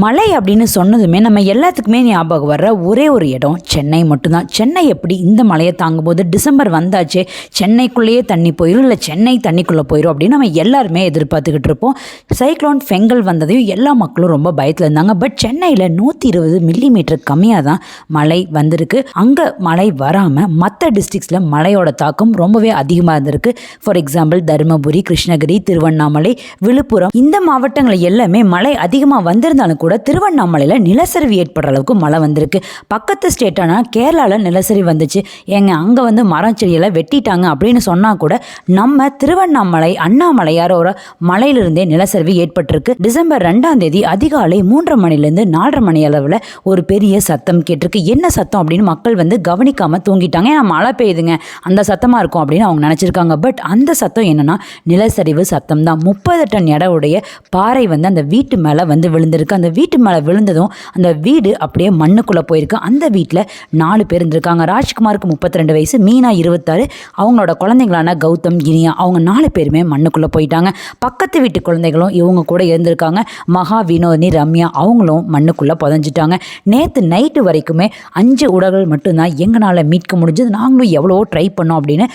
மலை அப்படின்னு சொன்னதுமே நம்ம எல்லாத்துக்குமே ஞாபகம் வர்ற ஒரே ஒரு இடம் சென்னை மட்டும்தான். சென்னை எப்படி இந்த மலையை தாங்கும்போது டிசம்பர் வந்தாச்சே சென்னைக்குள்ளேயே தண்ணி போயிடும் இல்லை சென்னை தண்ணிக்குள்ளே போயிடும் அப்படின்னு நம்ம எல்லாருமே எதிர்பார்த்துக்கிட்டு இருப்போம். சைக்ளோன் ஃபெங்கல் வந்ததையும் எல்லா மக்களும் ரொம்ப பயத்தில் இருந்தாங்க. பட் சென்னையில் நூற்றி இருபது மில்லி மீட்டர் கம்மியாக தான் மழை வந்திருக்கு. அங்கே மழை வராமல் மற்ற டிஸ்ட்ரிக்ஸில் மழையோட தாக்கம் ரொம்பவே அதிகமாக இருந்திருக்கு. ஃபார் எக்ஸாம்பிள் தருமபுரி கிருஷ்ணகிரி திருவண்ணாமலை விழுப்புரம் இந்த மாவட்டங்கள் எல்லாமே மழை அதிகமாக வந்திருந்தாலும் கூட திருவண்ணாமலையில் நிலச்சரிவு ஏற்படுற அளவுக்கு மழை வந்திருக்கு. பக்கத்து ஸ்டேட்டான கேரளாவில் நிலச்சரிவு வந்துச்சு. ஏங்க அங்கே வந்து மரம் செடியெல்லாம் வெட்டிட்டாங்க அப்படின்னு சொன்னால் கூட நம்ம திருவண்ணாமலை அண்ணாமலையாரோட மலையிலிருந்தே நிலச்சரிவு ஏற்பட்டிருக்கு. டிசம்பர் ரெண்டாம் தேதி அதிகாலை மூன்றரை மணிலேருந்து நாலரை மணி அளவில் ஒரு பெரிய சத்தம் கேட்டிருக்கு. என்ன சத்தம் அப்படின்னு மக்கள் வந்து கவனிக்காமல் தூங்கிட்டாங்க. ஏன்னா மழை பெய்யுதுங்க. அந்த சத்தமாக இருக்கும் அப்படின்னு அவங்க நினச்சிருக்காங்க. பட் அந்த சத்தம் என்னென்னா நிலச்சரிவு சத்தம் தான். முப்பது டன் எடையுடைய பாறை வந்து அந்த வீட்டு மேலே வந்து விழுந்திருக்கு. அந்த வீட்டு மேலே விழுந்ததும் அந்த வீடு அப்படியே மண்ணுக்குள்ளே போயிருக்கு. அந்த வீட்டில் நாலு பேர் இருந்திருக்காங்க. ராஜ்குமாருக்கு முப்பத்தி ரெண்டு வயசு மீனா இருபத்தாறு. அவங்களோட குழந்தைங்களான கௌதம் கினியா அவங்க நாலு பேருமே மண்ணுக்குள்ளே போயிட்டாங்க. பக்கத்து வீட்டு குழந்தைகளும் இவங்க கூட இருந்திருக்காங்க. மகா வினோதினி ரம்யா அவங்களும் மண்ணுக்குள்ளே புதஞ்சிட்டாங்க. நேற்று நைட்டு வரைக்குமே அஞ்சு உடல்கள் மட்டும்தான் எங்களால் மீட்க முடிஞ்சது. நாங்களும் எவ்வளோ ட்ரை பண்ணோம் அப்படின்னு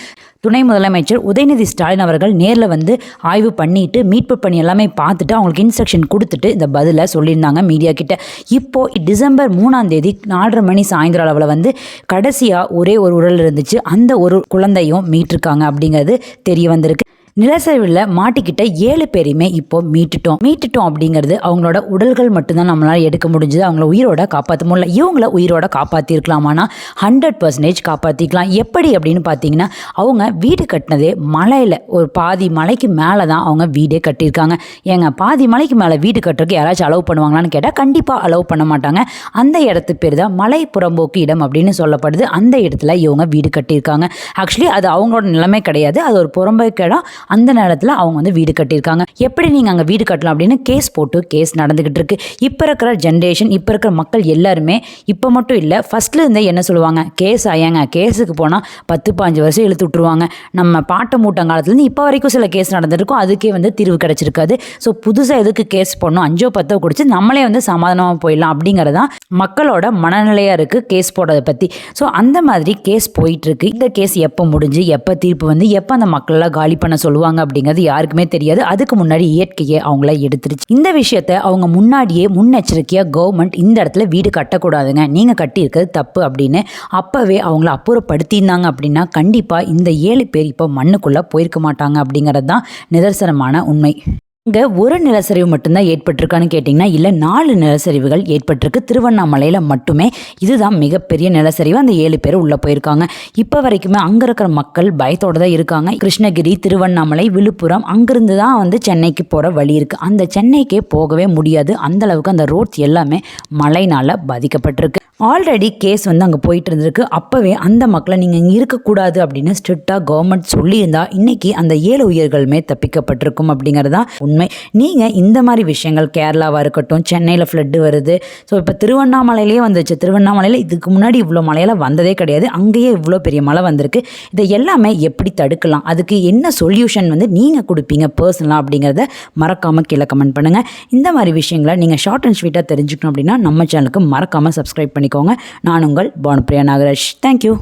துணை முதலமைச்சர் உதயநிதி ஸ்டாலின் அவர்கள் நேரில் வந்து ஆய்வு பண்ணிட்டு மீட்பு பணி எல்லாமே பார்த்துட்டு அவங்களுக்கு இன்ஸ்ட்ரக்ஷன் கொடுத்துட்டு இந்த பதிலை சொல்லியிருந்தாங்க மீடியா கிட்ட. இப்போ டிசம்பர் மூணாம் தேதி நாலரை மணி சாயந்தரம் அளவில் வந்து கடைசியாக ஒரே ஒரு உடல் இருந்துச்சு. அந்த ஒரு குழந்தையும் மீட்டிருக்காங்க அப்படிங்கிறது தெரிய வந்திருக்கு. நிலச்சரிவில் மாட்டிக்கிட்ட ஏழு பேரையுமே இப்போ மீட்டுட்டோம். மீட்டுட்டோம் அப்படிங்கிறது அவங்களோட உடல்கள் மட்டும்தான் நம்மளால் எடுக்க முடிஞ்சது. அவங்கள உயிரோட காப்பாற்ற முடியல. இவங்கள உயிரோட காப்பாற்றிருக்கலாமானா ஹண்ட்ரட் பர்சன்டேஜ் காப்பாற்றிக்கலாம் எப்படி அப்படின்னு பார்த்தீங்கன்னா அவங்க வீடு கட்டினதே மலையில் ஒரு பாதி மலைக்கு மேலே தான் அவங்க வீடே கட்டியிருக்காங்க. ஏங்க பாதி மலைக்கு மேலே வீடு கட்டுறதுக்கு யாராச்சும் அலோவ் பண்ணுவாங்களான்னு கேட்டால் கண்டிப்பாக அலோவ் பண்ண மாட்டாங்க. அந்த இடத்து பேர் தான் மலை புறம்போக்கு இடம் அப்படின்னு சொல்லப்படுது. அந்த இடத்துல இவங்க வீடு கட்டியிருக்காங்க. ஆக்சுவலி அது அவங்களோட நிலைமை கிடையாது. அது ஒரு புறம்போக்கு இடம். அந்த நேரத்தில் அவங்க வந்து வீடு கட்டியிருக்காங்க. எப்படி நீங்கள் அங்கே வீடு கட்டலாம் அப்படின்னு கேஸ் போட்டு கேஸ் நடந்துக்கிட்டு இருக்கு. இப்போ இருக்கிற ஜென்ரேஷன் இப்போ இருக்கிற மக்கள் எல்லாருமே இப்போ மட்டும் இல்லை ஃபஸ்ட்டில் இருந்தே என்ன சொல்லுவாங்க? கேஸ் ஆயாங்க கேஸுக்கு போனால் பத்து பாஞ்சு வருஷம் இழுத்து விட்ருவாங்க நம்ம பாட்ட மூட்டங்காலத்துலேருந்து இப்போ வரைக்கும் சில கேஸ் நடந்திருக்கும். அதுக்கே வந்து தீர்வு கிடச்சிருக்காது. ஸோ புதுசாக எதுக்கு கேஸ் போடணும்? அஞ்சோ பத்தோ குடிச்சு நம்மளே வந்து சமாதானமாக போயிடலாம் அப்படிங்கிறது மக்களோட மனநிலையாக இருக்குது கேஸ் போடுறதை பற்றி ஸோ அந்த மாதிரி கேஸ் போயிட்டுருக்கு இந்த கேஸ் எப்போ முடிஞ்சு எப்போ தீர்ப்பு வந்து எப்போ அந்த மக்களெல்லாம் காலி பண்ண சொல்லுவாங்க அப்படிங்கிறது யாருக்குமே தெரியாது. அதுக்கு முன்னாடி இயற்கையை அவங்கள எடுத்துருச்சு. இந்த விஷயத்த அவங்க முன்னாடியே முன்னெச்சரிக்கையாக கவர்மெண்ட் இந்த இடத்துல வீடு கட்டக்கூடாதுங்க. நீங்கள் கட்டியிருக்கிறது தப்பு அப்படின்னு அப்போவே அவங்கள அப்புறப்படுத்தியிருந்தாங்க அப்படின்னா கண்டிப்பாக இந்த ஏழு பேர் இப்போ மண்ணுக்குள்ளே போயிருக்க மாட்டாங்க அப்படிங்கிறது தான் நிதர்சனமான உண்மை. இங்கே ஒரு நிலச்சரிவு மட்டும்தான் ஏற்பட்டிருக்கான்னு கேட்டிங்கன்னா இல்லை நாலு நிலச்சரிவுகள் ஏற்பட்டிருக்கு. திருவண்ணாமலையில் மட்டுமே இதுதான் மிகப்பெரிய நிலச்சரிவு. அந்த ஏழு பேர் உள்ளே போயிருக்காங்க. இப்போ வரைக்குமே அங்கே இருக்கிற மக்கள் பயத்தோடு தான் இருக்காங்க. கிருஷ்ணகிரி திருவண்ணாமலை விழுப்புரம் அங்கேருந்து தான் வந்து சென்னைக்கு போகிற வழி இருக்குது அந்த சென்னைக்கே போகவே முடியாது. அந்த அளவுக்கு அந்த ரோட்ஸ் எல்லாமே மழைனால் பாதிக்கப்பட்டிருக்கு. ஆல்ரெடி கேஸ் வந்து அங்கே போயிட்டு இருந்திருக்கு. அப்போவே அந்த மக்களை நீங்கள் இங்கே இருக்கக்கூடாது அப்படின்னு ஸ்ட்ரிக்டாக கவர்மெண்ட் சொல்லியிருந்தா இன்றைக்கி அந்த ஏழு உயிர்களுமே தப்பிக்கப்பட்டிருக்கும் அப்படிங்கிறது தான் உண்மை. நீங்கள் இந்த மாதிரி விஷயங்கள் கேரளாவாக இருக்கட்டும் சென்னையில் ஃப்ளட்டு வருது. ஸோ இப்போ திருவண்ணாமலையிலே வந்துச்சு. திருவண்ணாமலையில் இதுக்கு முன்னாடி இவ்வளோ மழையெல்லாம் வந்ததே கிடையாது. அங்கேயே இவ்வளோ பெரிய மழை வந்திருக்கு. இதை எல்லாமே எப்படி தடுக்கலாம்? அதுக்கு என்ன சொல்யூஷன் வந்து நீங்கள் கொடுப்பீங்க பர்சனலாக அப்படிங்கிறத மறக்காமல் கீழே கமெண்ட் பண்ணுங்கள் இந்த மாதிரி விஷயங்களை நீங்கள் ஷார்ட் அண்ட் ஸ்வீட்டாக தெரிஞ்சுக்கணும் அப்படின்னா நம்ம சேனலுக்கு மறக்காமல் சப்ஸ்கிரைப் பண்ணிக்கோங்க. நான் உங்கள் பானுப்ரியா நாகராஜ். தேங்க்யூ